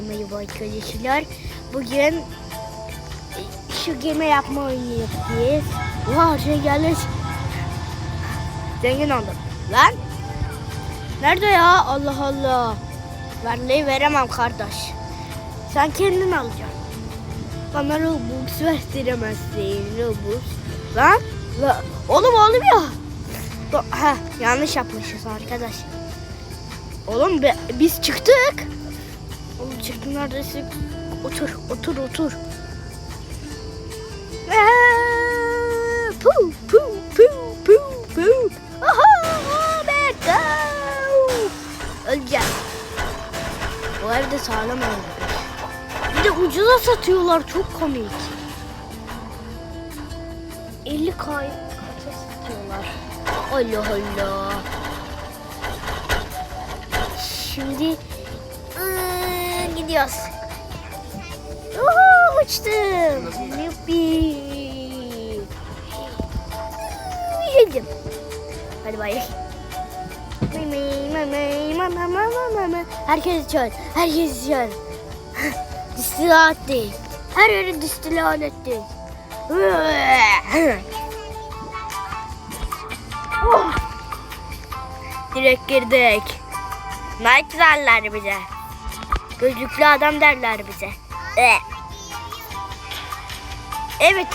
merhaba arkadaşlar. Bugün e, şu gemi yapma oyunu yapacağız. Vay şey gelmiş. Zengin oldum. Lan. Nerede ya? Allah Allah. Vermeyi veremem kardeş. Sen kendin alacaksın. Bana Robux verdiremezsin Robux. Lan. La, oğlum oğlum ya. Ha yanlış yapmışız arkadaş. Oğlum be, biz çıktık. Oğlum çıktın neredesin? Otur, otur, otur. Eee, Pu, pu, pu, pu, pu. Aha, be, go. Öleceğim. Bu evde sağlam olmuş. Bir de ucuza satıyorlar, çok komik. 50 kay kaça satıyorlar. Allah Allah. Şimdi gidiyoruz. Uhu, uçtum. Yuppi. Yedim. Hadi bay. Herkes çağır. Herkes çağır. Distilat değil. Her yeri distilat etti. Oh. Direkt girdik. Nike derler bize. Gözlüklü adam derler bize. Eh. Evet,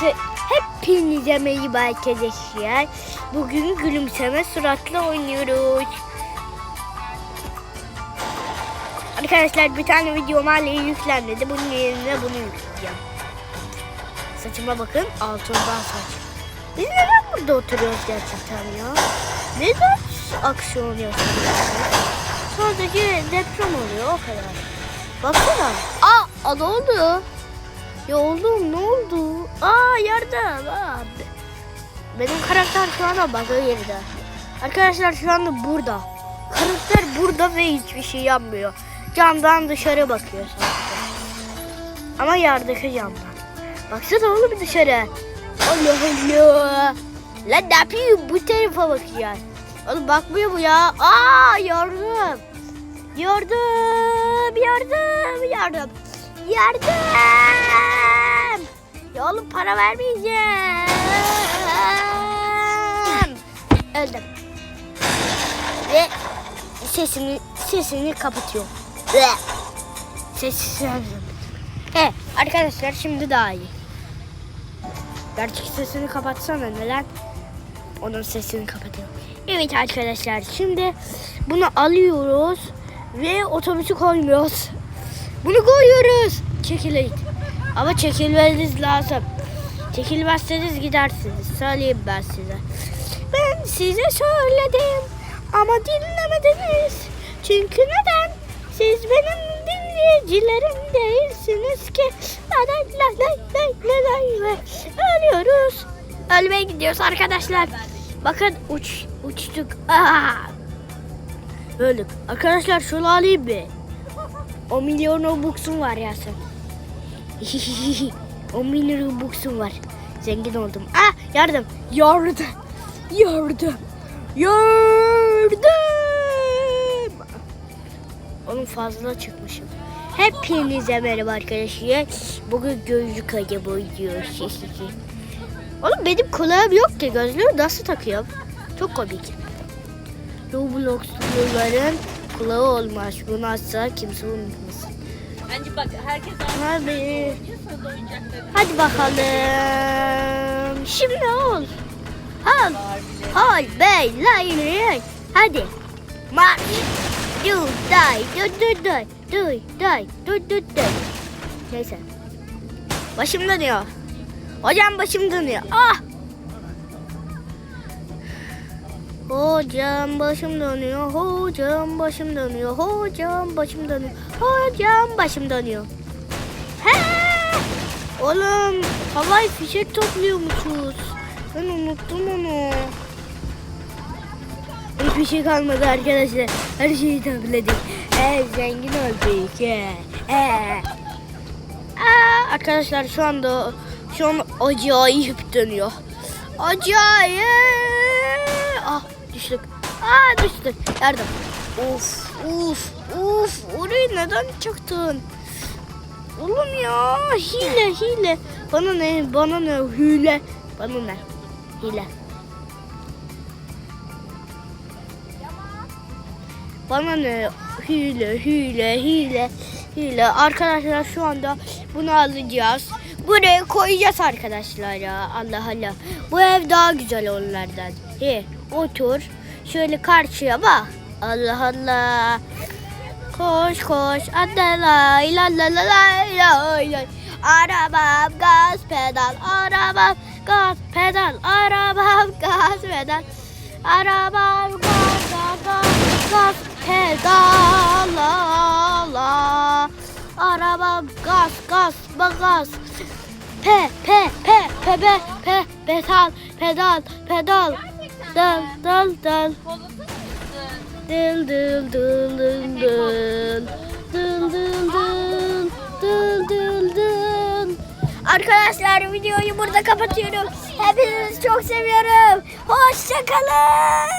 hepinize merhaba arkadaşlar. Bugün gülümseme suratla oynuyoruz. Arkadaşlar bir tane videom hala yüklenmedi. Bunun yerine bunu yükleyeceğim. Saçıma bakın altından saç. Biz neden burada oturuyoruz gerçekten ya? Neden aksiyon yaşanıyor? Sadece deprem oluyor o kadar. Baksana. Aa, aa ne oldu? Ya oldu ne oldu? Aa yardım. Aa, be- benim karakter şu anda bakıyor yerinde. Arkadaşlar şu anda burada. Karakter burada ve hiçbir şey yapmıyor. Camdan dışarı bakıyor sadece. Ama yerdeki camdan. Baksana oğlum dışarı. Allah Allah. Lan ne yapıyor? Bu tarafa bakıyor. Oğlum bakmıyor bu ya. Aa yardım. Yardım. Yardım. Yardım. Yardım. Ya oğlum para vermeyeceğim. Öldüm. Ve sesini sesini kapatıyorum. Ve Sessiz. He arkadaşlar şimdi daha iyi. Gerçek sesini kapatsana neden? Onun sesini kapatıyorum. Evet arkadaşlar şimdi bunu alıyoruz ve otobüsü koymuyoruz. Bunu koyuyoruz. Çekilin. Ama çekilmeniz lazım. Çekilmezseniz gidersiniz. Söyleyeyim ben size. Ben size söyledim ama dinlemediniz. Çünkü neden? Siz benim dinleyicilerim değilsiniz ki. Lay lay lay. Ölüyoruz. Ölmeye gidiyoruz arkadaşlar. Bakın uç uçtuk. Aa! Öldük. Arkadaşlar şunu alayım bir. 10 milyon Robux'um var ya sen. 10 milyon Robux'um var. Zengin oldum. Ah yardım. Yardım. Yardım. Yardım. Oğlum fazla çıkmışım. Hepinize merhaba arkadaşlar. Bugün gözlük acaba oynuyoruz. Oğlum benim kulağım yok ki gözlüğü nasıl takıyorum? Çok komik. Roblox'luların kulağı olmaz. Bunu asla kimse unutmasın. Bence bak herkes oyuncakları Hadi bakalım. Şimdi ol. Al. Hol bey lay lay. Hadi. Marş. Du day du du day du day du du day. Neyse. Başım dönüyor. Hocam başım dönüyor. Ah. Hocam başım dönüyor. Hocam başım dönüyor. Hocam başım dönüyor. Hocam başım dönüyor. He! Oğlum havai fişek topluyormuşuz. Ben unuttum onu. Hiçbir şey kalmadı arkadaşlar. Her şeyi topladık. Ee, zengin olduk. Ee, ee. Arkadaşlar şu anda şu an acayip dönüyor. Acayip. Ah düştük. Aa düştük. Yardım. Of of of. Orayı neden çıktın? Oğlum ya hile hile. Bana ne bana ne hile. Bana ne hile. Bana ne hile hile hile hile. Arkadaşlar şu anda bunu alacağız. Buraya koyacağız arkadaşlar ya. Allah Allah. Bu ev daha güzel onlardan. He, otur. Şöyle karşıya bak. Allah Allah. Koş koş adelay la la la la la la gaz pedal arabam gaz pedal arabam gaz pedal Arabam gaz gaz gaz pedal la la Arabam gaz gaz ba gaz Pe pe pe pe pe pe pedal pedal pedal Dal dal dal. Dıl dıl dıl dıl dıl. Dıl dıl dıl. Dıl dıl dıl. Arkadaşlar videoyu burada kapatıyorum. Hepinizi çok seviyorum. Hoşçakalın.